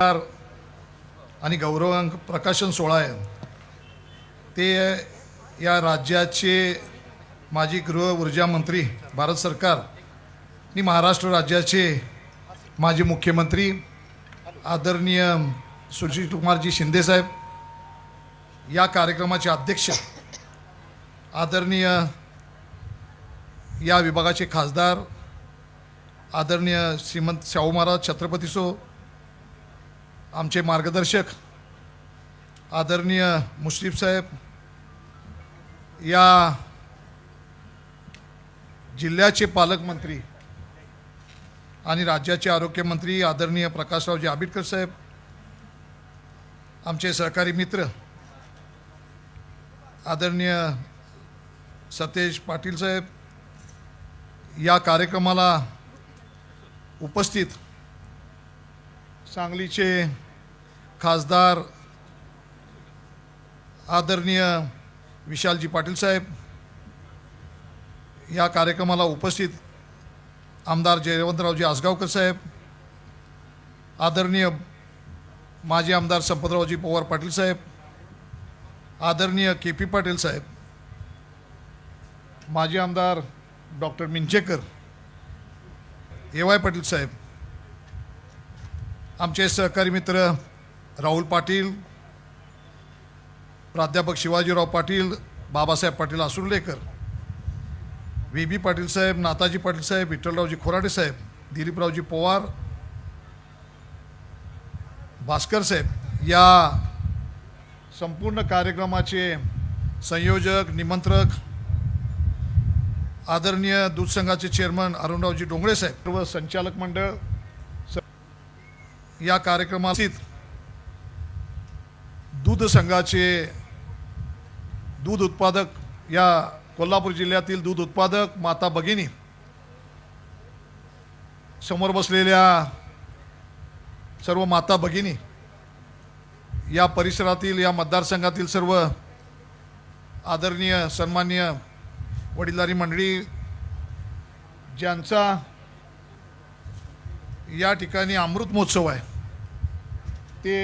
आणि गौरवांक प्रकाशन सोहळा आहे. ते या राज्याचे माजी गृह ऊर्जा मंत्री भारत सरकार आणि महाराष्ट्र राज्याचे माजी मुख्यमंत्री आदरणीय सुशील कुमारजी शिंदेसाहेब या कार्यक्रमाचे अध्यक्ष आदरणीय या विभागाचे खासदार आदरणीय श्रीमंत शाहू महाराज छत्रपती सो आमचे मार्गदर्शक आदरणीय मुश्रीफ साहेब या जिल्ह्याचे पालकमंत्री आणि राज्याचे आरोग्यमंत्री आदरणीय प्रकाशरावजी आंबेडकर साहेब आमचे सहकारी मित्र आदरणीय सतेज पाटील साहेब या कार्यक्रमाला उपस्थित सांगलीचे खासदार आदरणीय विशालजी पाटील साहेब या कार्यक्रमाला उपस्थित आमदार जयवंतरावजी आसगावकर साहेब आदरणीय माजी आमदार संपतरावजी पवार पाटील साहेब आदरणीय के पी पाटील साहेब माजी आमदार doctor Minchekar A Y Patil saheb आमचे सहकारी मित्र राहुल पाटील प्राध्यापक शिवाजीराव पाटील बाबासाहेब पाटील आसुर्लेकर व्ही बी पाटील साहेब नाताजी पाटील साहेब विठ्ठलरावजी खोराडे साहेब दिलीपरावजी पवार भास्कर साहेब. या संपूर्ण कार्यक्रमाचे संयोजक निमंत्रक आदरणीय दूध संघाचे चेअरमन अरुणरावजी डोंगळे साहेब. सर्व संचालक मंडळ या कार्यक्रमात दूध संघाचे दूध उत्पादक या कोल्हापूर जिल्ह्यातील दूध उत्पादक माता भगिनी समोर बसलेल्या सर्व माता भगिनी या परिसरातील या मतदारसंघातील सर्व आदरणीय सन्मान्य वडीलधारी मंडळी ज्यांचा या ठिकाणी अमृत महोत्सव आहे ते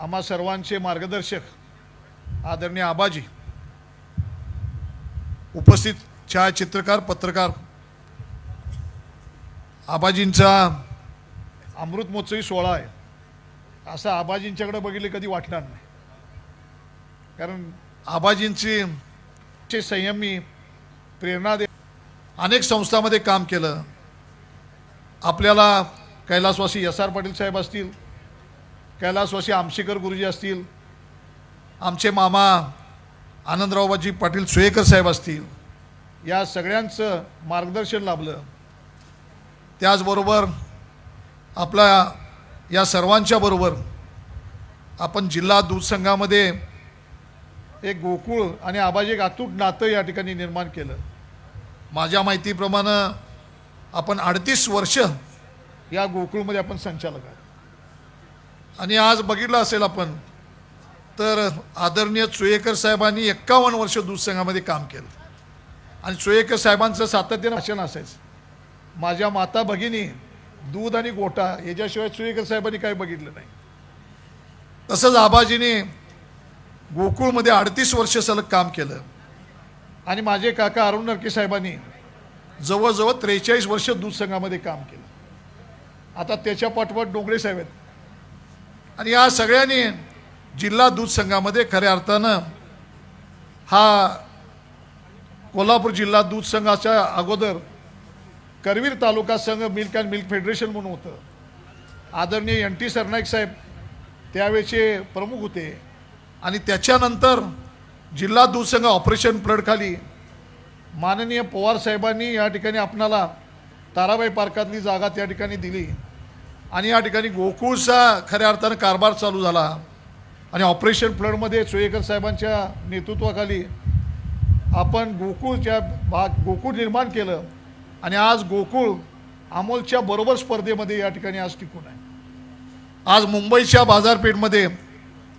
आम्हा सर्वांचे मार्गदर्शक आदरणीय आबाजी उपस्थित छायाचित्रकार पत्रकार आबाजींचा अमृतमहोत्सवी सोहळा आहे. असं आबाजींच्याकडे बघितले कधी वाटणार नाही. कारण आबाजींची चे संयमी प्रेरणा दे अनेक संस्थांमध्ये काम केलं. आपल्याला कैलासवासी एस आर पाटील साहेब असतील कैलासवासी आमशेकर गुरुजी असतील आमचे मामा आनंदरावबाजी पाटील सुयेकर साहेब असतील या सगळ्यांचं मार्गदर्शन लाभलं. त्याचबरोबर आपल्या या सर्वांच्या बरोबर आपण जिल्हा दूध संघामध्ये एक गोकुळ आणि आबाजी एक अतूट नातं या ठिकाणी निर्माण केलं. माझ्या माहितीप्रमाणे आपण अडतीस वर्ष या गोकुळमध्ये आपण संचालक आहोत. आणि आज बघितलं असेल आपण तर आदरणीय चुयेकर साहेबांनी एक्कावन्न वर्ष दूध संघामध्ये काम केलं. आणि चुयेकर साहेबांचं सातत्यानं भाषण असायचं. माझ्या माता भगिनी दूध आणि गोटा याच्याशिवाय चुयेकर साहेबांनी काही बघितलं नाही. तसंच आबाजीने गोकुळमध्ये अडतीस वर्ष सलग काम केलं. आणि माझे काका अरुण नरके साहेबांनी जवळजवळ त्रेचाळीस वर्ष दूध संघामध्ये काम केलं. आता त्याच्या पाठोपाठ डोंगरे साहेब आहेत. आणि या सगळ्यांनी जिल्हा दूध संघामध्ये खऱ्या अर्थानं हा कोल्हापूर जिल्हा दूध संघाच्या अगोदर करवीर तालुका संघ मिल्क अँड मिल्क फेडरेशन म्हणून होतं. आदरणीय एन टी सरनाईक साहेब त्यावेळेचे प्रमुख होते. आणि त्याच्यानंतर जिल्हा दूध संघ ऑपरेशन फ्लडखाली माननीय पवार साहेबांनी या ठिकाणी आपणाला ताराबाई पार्कातली जागा त्या ठिकाणी दिली. आणि या ठिकाणी गोकुळचा खऱ्या अर्थानं कारभार चालू झाला. आणि ऑपरेशन फ्लडमध्ये सोयेकर साहेबांच्या नेतृत्वाखाली आपण गोकुळच्या भाग गोकुळ निर्माण केलं. आणि आज गोकुळ अमोलच्या बरोबर स्पर्धेमध्ये या ठिकाणी आज टिकून आहे. आज मुंबईच्या बाजारपेठमध्ये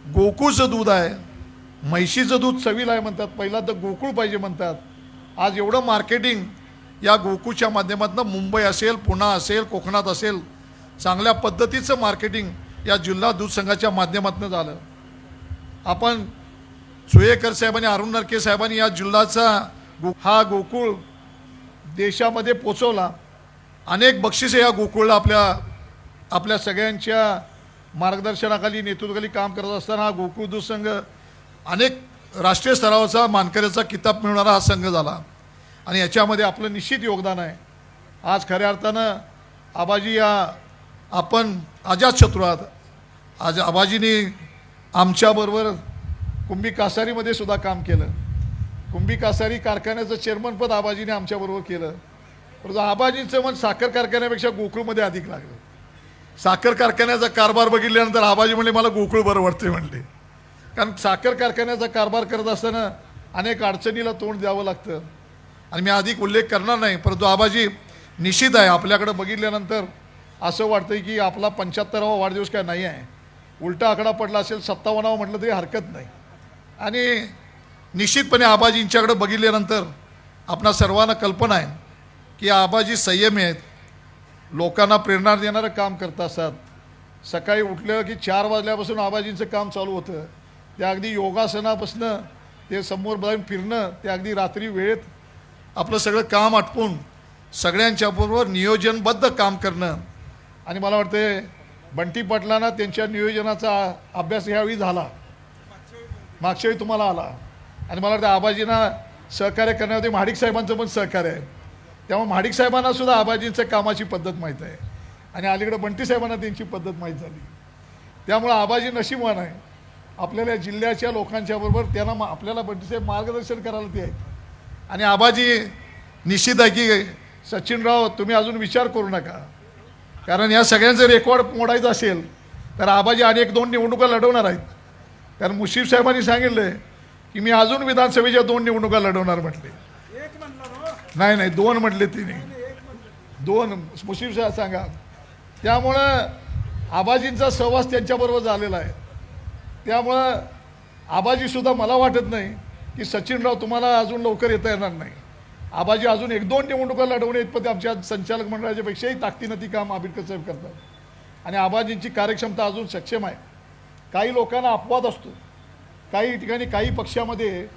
गोकुळचं दूध आहे. म्हैशीचं दूध चवीला आहे म्हणतात. पहिला तर गोकुळ पाहिजे म्हणतात. आज एवढं मार्केटिंग या गोकुळच्या माध्यमातून मुंबई असेल पुणा असेल कोकणात असेल चांगल्या पद्धतीचं मार्केटिंग या जिल्हा दूध संघाच्या माध्यमातून झालं. आपण सुयेकर साहेबांनी अरुण नरके साहेबांनी या जिल्ह्याचा गो हा गोकुळ देशामध्ये पोचवला. अनेक बक्षिसे या गोकुळला आपल्या आपल्या सगळ्यांच्या मार्गदर्शनाखाली नेतृत्वाखाली काम करत असताना हा गोकुळ दूध संघ अनेक राष्ट्रीय स्तरावरचा मानकऱ्याचा किताब मिळणारा हा संघ झाला. आणि याच्यामध्ये आपलं निश्चित योगदान आहे. आज खऱ्या अर्थानं आबाजी या आपण अजातशत्रू आहात. आज आबाजीने आमच्याबरोबर कुंभी कासारीमध्ये सुद्धा काम केलं. कुंभी कासारी कारखान्याचं चेअरमनपद आबाजीने आमच्याबरोबर केलं. परंतु आबाजींचं मन साखर कारखान्यापेक्षा गोकुळमध्ये अधिक लागलं. साखर कारखान्याचा कारभार बघितल्यानंतर आबाजी म्हणले मला गोकुळ बरं वाटते म्हणले. कारण साखर कारखान्याचा कारभार करत असताना अनेक अडचणीला तोंड द्यावं लागतं. आणि मी अधिक उल्लेख करणार नाही परंतु आबाजी निश्चित आहे. आपल्याकडं बघितल्यानंतर असं वाटतं की आपला पंच्याहत्तरावा वाढदिवस काय नाही आहे. उलटा आकडा पडला असेल सत्तावन्नावा म्हटलं तरी हरकत नाही. आणि निश्चितपणे आबाजींच्याकडे बघितल्यानंतर आपणा सर्वांना कल्पना आहे की आबाजी संयमी आहेत. लोकांना प्रेरणा देणारं काम करत असतात. सकाळी उठलं की चार वाजल्यापासून आबाजींचं काम चालू होतं. ते अगदी योगासनापासनं ते समोर बघून फिरणं ते अगदी रात्री वेळेत आपलं सगळं काम आटपून सगळ्यांच्याबरोबर नियोजनबद्ध काम करणं आणि मला वाटते बंटी पाटलांना त्यांच्या नियोजनाचा अभ्यास ह्यावेळी झाला. मागच्या वेळी तुम्हाला आला. आणि मला वाटतं आबाजींना सहकार्य करण्यामध्ये महाडिक साहेबांचं पण सहकार्य आहे. त्यामुळे महाडिक साहेबांना सुद्धा आबाजींचं कामाची पद्धत माहीत आहे. आणि अलीकडे बंटी साहेबांना त्यांची पद्धत माहीत झाली. त्यामुळं आबाजी नशीबवान आहे. आपल्याला जिल्ह्याच्या लोकांच्या बरोबर त्यांना मा- आपल्याला बंटीसाहेब मार्गदर्शन करायला ते आहेत. आणि आबाजी निश्चित आहे की सचिनराव तुम्ही अजून विचार करू नका. कारण या सगळ्यांचं रेकॉर्ड मोडायचं असेल तर आबाजी आणि एक दोन निवडणुका लढवणार आहेत. कारण मुशीफ साहेबांनी सांगितलं की मी अजून विधानसभेच्या दोन निवडणुका लढवणार म्हटले. नाही नाही दोन म्हटले तिने. दोन मुशीफ साहेब सांगा. त्यामुळं आबाजींचा सहवास त्यांच्याबरोबर झालेला आहे. त्यामुळं आबाजीसुद्धा मला वाटत नाही की सचिनराव तुम्हाला अजून लवकर येता येणार नाही. आबाजी अजून एक दोन निवडणुका लढवणे इतपत आमच्या संचालक मंडळाच्या पेक्षाही ताकदीनं ती काम आंबेडकर साहेब करतात. आणि आबाजींची कार्यक्षमता अजून सक्षम आहे. काही लोकांना अपवाद असतो. काही ठिकाणी काही पक्षामध्ये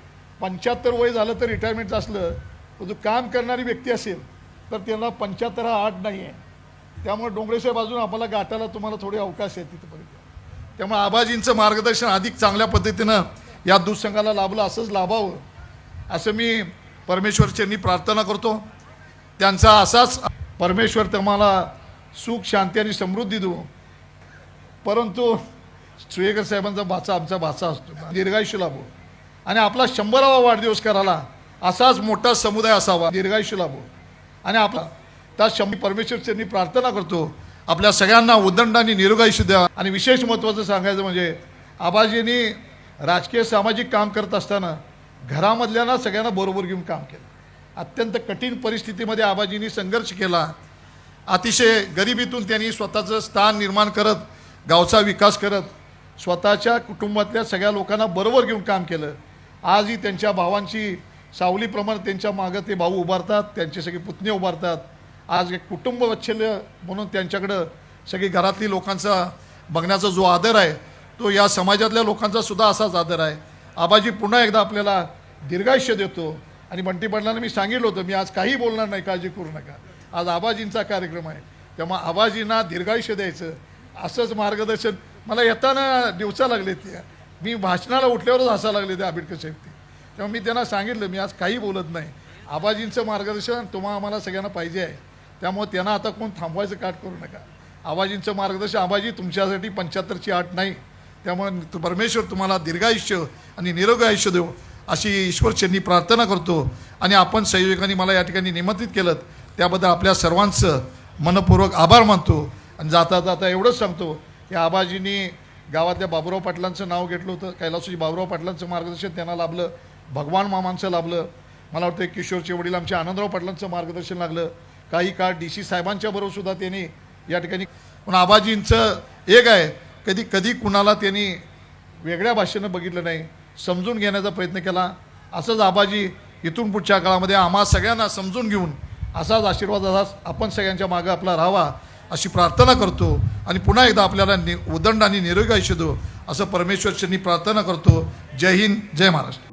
पंच्याहत्तर वय झालं तर रिटायरमेंटचं असलं तर जो काम करणारी व्यक्ती असेल तर त्यांना पंच्याहत्तर हा आठ नाही आहे त्यामुळे डोंगरेसाहेब अजून आम्हाला गाठायला तुम्हाला थोडे अवकाश आहेत तिथपर्यंत. त्यामुळे आबाजींचं मार्गदर्शन अधिक चांगल्या पद्धतीनं या दूध संघाला लाभलं असंच लाभावं असं मी परमेश्वरचरणी प्रार्थना करतो. त्यांचा असाच परमेश्वर तुम्हाला सुख शांती आणि समृद्धी देऊ. परंतु सुयेकर साहेबांचा भाचा आमचा भाचा असतो. दीर्घायुष्य लाभो. आणि आपला शंभरावा वाढदिवस करायला असाच मोठा समुदाय असावा. दीर्घायुष्य लाभो. आणि आपला त्या शंभर परमेश्वरचरणी प्रार्थना करतो. आपल्या सगळ्यांना उदंडाने निरोगायुष्य द्या. आणि विशेष महत्त्वाचं सांगायचं म्हणजे आबाजींनी राजकीय सामाजिक काम करत असताना घरामधल्यांना सगळ्यांना बरोबर घेऊन काम केलं. अत्यंत कठीण परिस्थितीमध्ये आबाजींनी संघर्ष केला. अतिशय गरिबीतून त्यांनी स्वतःचं स्थान निर्माण करत गावचा विकास करत स्वतःच्या कुटुंबातल्या सगळ्या लोकांना बरोबर घेऊन काम केलं. आजही त्यांच्या भावांची सावलीप्रमाणे त्यांच्या मागं ते भाऊ उभारतात त्यांचे सगळे पुतणे उभारतात. आज एक कुटुंब वच्छल्य म्हणून त्यांच्याकडं सगळी घरातली लोकांचा बघण्याचा जो आदर आहे तो या समाजातल्या लोकांचा सुद्धा असाच आदर आहे. आबाजी पुन्हा एकदा आपल्याला दीर्घायुष्य देतो. आणि बंटी पाटलांना मी सांगितलं होतं मी आज काही बोलणार नाही काळजी करू नका. आज आबाजींचा कार्यक्रम आहे. त्यामुळे आबाजींना दीर्घायुष्य द्यायचं असंच मार्गदर्शन. मला येताना दिवसा लागले ते. मी भाषणाला उठल्यावरच हसा लागले ते आंबेडकर साहेब ते. तेव्हा मी त्यांना सांगितलं मी आज काही बोलत नाही. आबाजींचं मार्गदर्शन तुम्हा आम्हाला सगळ्यांना पाहिजे आहे. त्यामुळे त्यांना आता कोण थांबवायचं काट करू नका. आबाजींचं मार्गदर्शन आबाजी तुमच्यासाठी पंच्याहत्तरची आठ नाही. त्यामुळे परमेश्वर तुम्हाला दीर्घायुष्य आणि निरोगी आयुष्य देऊ अशी चेंनी प्रार्थना करतो. आणि आपण संयोजकांनी मला या ठिकाणी निमंत्रित केलं त्याबद्दल आपल्या सर्वांचं मनपूर्वक आभार मानतो. आणि जाता जाता एवढंच सांगतो की आबाजींनी गावातल्या बाबुराव पाटलांचं नाव घेतलं होतं. कैलासोजी बाबुराव पाटलांचं मार्गदर्शन त्यांना लाभलं. भगवान मामांचं लाभलं. मला वाटतं किशोरचे वडील आमच्या आनंदराव पाटलांचं मार्गदर्शन लागलं. काही काळ डी सी साहेबांच्या बरोबर सुद्धा त्यांनी या ठिकाणी पण आबाजींचं एक आहे. कधी कधी कुणाला त्यांनी वेगळ्या भाषेनं बघितलं नाही समजून घेण्याचा प्रयत्न केला. असंच आबाजी इथून पुढच्या काळामध्ये आम्हा सगळ्यांना समजून घेऊन असाच आशीर्वाद असाच आपण सगळ्यांच्या मागं आपला राहावा अशी प्रार्थना करतो. आणि पुन्हा एकदा आपल्याला नि उदंड आणि निरोगी आयुष्य दो असं परमेश्वरच्यांनी प्रार्थना करतो. जय हिंद जय महाराष्ट्र.